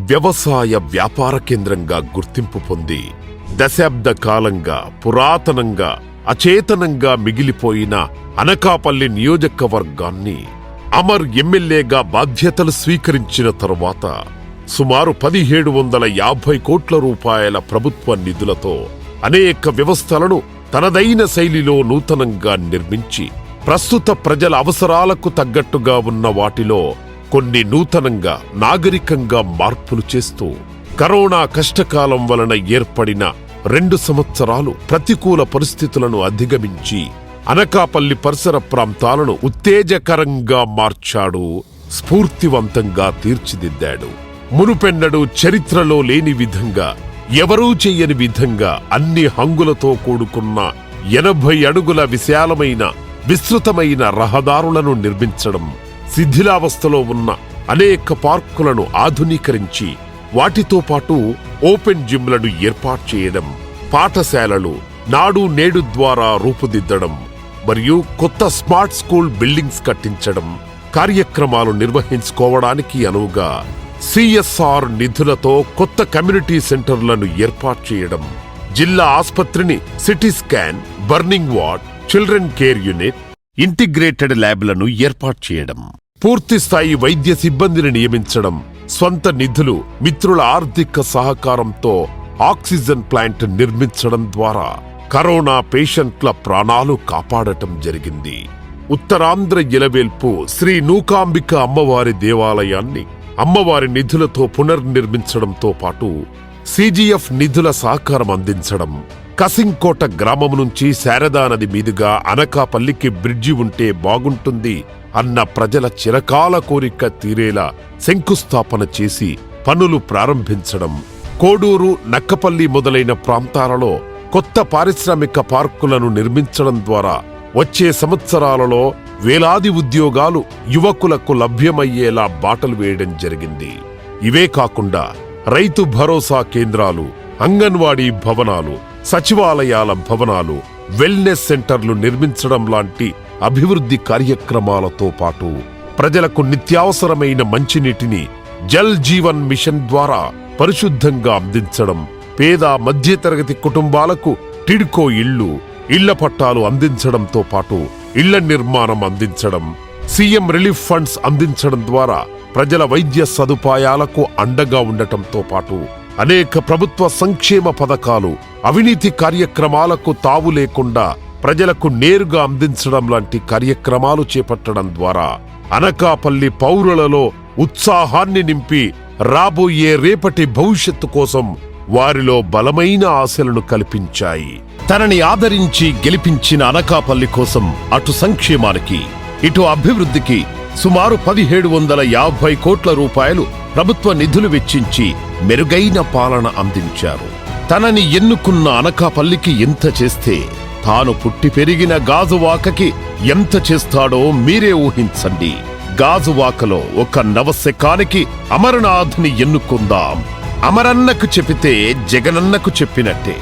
వ్యవసాయ వ్యాపార కేంద్రంగా గుర్తింపు పొంది దశాబ్ద కాలంగా పురాతనంగా అచేతనంగా మిగిలిపోయిన అనకాపల్లి నియోజకవర్గాన్ని అమర్ ఎమ్మెల్యేగా బాధ్యతలు స్వీకరించిన తరువాత సుమారు పదిహేడు వందల యాభై కోట్ల రూపాయల ప్రభుత్వ నిధులతో అనేక వ్యవస్థలను తనదైన శైలిలో నూతనంగా నిర్మించి ప్రస్తుత ప్రజల అవసరాలకు తగ్గట్టుగా ఉన్న వాటిలో కొన్ని నూతనంగా నాగరికంగా మార్పులు చేస్తూ కరోనా కష్టకాలం వలన ఏర్పడిన రెండు సంవత్సరాలు ప్రతికూల పరిస్థితులను అధిగమించి అనకాపల్లి పరిసర ప్రాంతాలను ఉత్తేజకరంగా మార్చాడు స్ఫూర్తివంతంగా తీర్చిదిద్దాడు. మునుపెన్నడు చరిత్రలో లేని విధంగా ఎవరూ చెయ్యని విధంగా అన్ని హంగులతో కూడుకున్న ఎనభై అడుగుల విశాలమైన విస్తృతమైన రహదారులను నిర్మించడం శిథిలావస్థలో ఉన్న అనేక పార్కులను ఆధునీకరించి వాటితో పాటు ఓపెన్ జిమ్లను ఏర్పాటు చేయడం పాఠశాలలు నాడు నేడు ద్వారా రూపుదిద్దడం మరియు కొత్త స్మార్ట్ స్కూల్ బిల్డింగ్స్ కట్టించడం కార్యక్రమాలు నిర్వహించుకోవడానికి అనువుగా సిఎస్ఆర్ నిధులతో కొత్త కమ్యూనిటీ సెంటర్లను ఏర్పాటు చేయడం జిల్లా ఆసుపత్రిని CT scan burning ward children care unit integrated ల్యాబ్లను ఏర్పాటు చేయడం. పూర్తిస్థాయి వైద్య సిబ్బందిని నియమించడం స్వంత నిధులు మిత్రుల ఆర్థిక సహకారంతో ఆక్సిజన్ ప్లాంట్ నిర్మించడం ద్వారా కరోనా పేషెంట్ల ప్రాణాలు కాపాడటం జరిగింది. ఉత్తరాంధ్ర ఇలవేల్పు శ్రీ నూకాంబిక అమ్మవారి దేవాలయాన్ని అమ్మవారి నిధులతో పునర్నిర్మించడంతో పాటు సిజిఎఫ్ నిధుల సహకారం అందించడం కసింకోట గ్రామం నుంచి శారదా నది మీదుగా అనకాపల్లికి బ్రిడ్జి ఉంటే బాగుంటుంది అన్న ప్రజల చిరకాల కోరిక తీరేలా శంకుస్థాపన చేసి పనులు ప్రారంభించడం. కోడూరు నక్కపల్లి మొదలైన ప్రాంతాలలో కొత్త పారిశ్రామిక పార్కులను నిర్మించడం ద్వారా వచ్చే సంవత్సరాలలో వేలాది ఉద్యోగాలు యువకులకు లభ్యమయ్యేలా బాటలు వేయడం జరిగింది. ఇవే కాకుండా రైతు భరోసా కేంద్రాలు అంగన్వాడీ భవనాలు సచివాలయాల భవనాలు వెల్నెస్ సెంటర్లు నిర్మించడం లాంటి అభివృద్ధి కార్యక్రమాలతో పాటు ప్రజలకు నిత్యావసరమైన మంచినీటిని జల్ జీవన్ మిషన్ ద్వారా పరిశుద్ధంగా అందించడం పేద మధ్యతరగతి కుటుంబాలకు టిడ్కో ఇళ్ళు ఇళ్ళ పట్టాలు అందించడంతో పాటు ఇళ్ళ నిర్మాణం అందించడం సీఎం రిలీఫ్ ఫండ్స్ అందించడం ద్వారా ప్రజల వైద్య సదుపాయాలకు అండగా ఉండటంతో పాటు అనేక ప్రభుత్వ సంక్షేమ పథకాలు అవినీతి కార్యక్రమాలకు తావు లేకుండా ప్రజలకు నేరుగా అందించడం లాంటి కార్యక్రమాలు చేపట్టడం ద్వారా అనకాపల్లి పౌరులలో ఉత్సాహాన్ని నింపి రాబోయే రేపటి భవిష్యత్తు కోసం వారిలో బలమైన ఆశలను కల్పించాయి. తనని ఆదరించి గెలిపించిన అనకాపల్లి కోసం అటు సంక్షేమానికి ఇటు అభివృద్ధికి సుమారు పదిహేడు వందల యాభై కోట్ల రూపాయలు ప్రభుత్వ నిధులు వెచ్చించి మెరుగైన పాలన అందించారు. తనని ఎన్నుకున్న అనకాపల్లికి ఎంత చేస్తే తాను పుట్టి పెరిగిన గాజువాకకి ఎంత చేస్తాడో మీరే ఊహించండి. గాజువాకలో ఒక నవశకానికి అమరనాథ్ని ఎన్నుకుందాం. అమరన్నకు చెబితే జగనన్నకు చెప్పినట్టే.